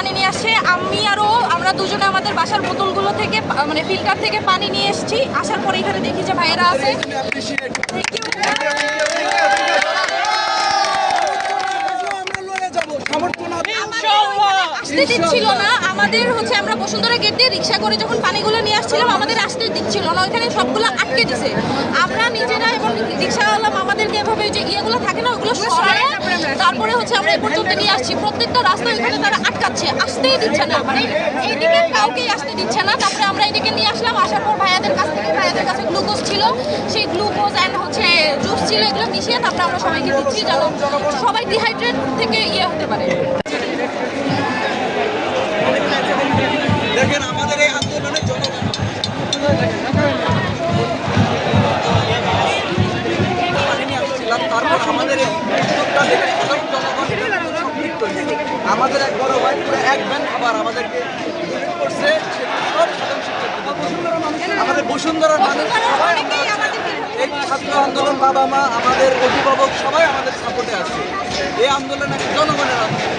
পানি নিয়ে আসছে আমি আরও আমরা দুজনে আমাদের বাসার বোতলগুলো থেকে মানে ফিল্টার থেকে পানি নিয়ে এসেছি। আসার পরে এখানে দেখি যে ভাইয়েরা আছে। আসতে দিচ্ছিল না। আমাদের হচ্ছে আমরা বসুন্ধরা গেট দিয়ে রিক্সা করে যখন পানিগুলো নিয়ে আসছিলাম আমাদের আসতে দিচ্ছিল না। ওইখানে সবগুলো আটকে দিছে। আমরা নিজেরা এবং রিক্সাওয়ালা আমাদেরকে এভাবে যে ইয়েগুলো থাকে না ওগুলো সরায় তারপরে হচ্ছে আমরা এই পর্যন্ত নিয়ে আসছি। প্রত্যেকটা রাস্তা ওইখানে তারা আটকাচ্ছে। আসতেই দিচ্ছে না। মানে এইদিকে কাউকেই আসতে দিচ্ছে না। তারপরে আমরা এইদিকে নিয়ে আসলাম। আসার পর ভাইয়াদের কাছ থেকে ভাইয়াদের কাছে গ্লুকোজ ছিল। সেই গ্লুকোজ অ্যান্ড হচ্ছে জুস ছিল এগুলো মিশিয়ে তারপরে আমরা সবাইকে দিচ্ছি যেন সবাই ডিহাইড্রেট থেকে ইয়ে আমাদের এই আমাদের এক বড় ভাই পুরো এক ব্যান খাবার আমাদেরকে করছে আমাদের বসুন্ধরার মানুষ সবাই। এই ছাত্র আন্দোলন বাবা মা, আমাদের অভিভাবক সবাই আমাদের সাপোর্টে আছে। এই আন্দোলন এক জনগণের আন্দোলন।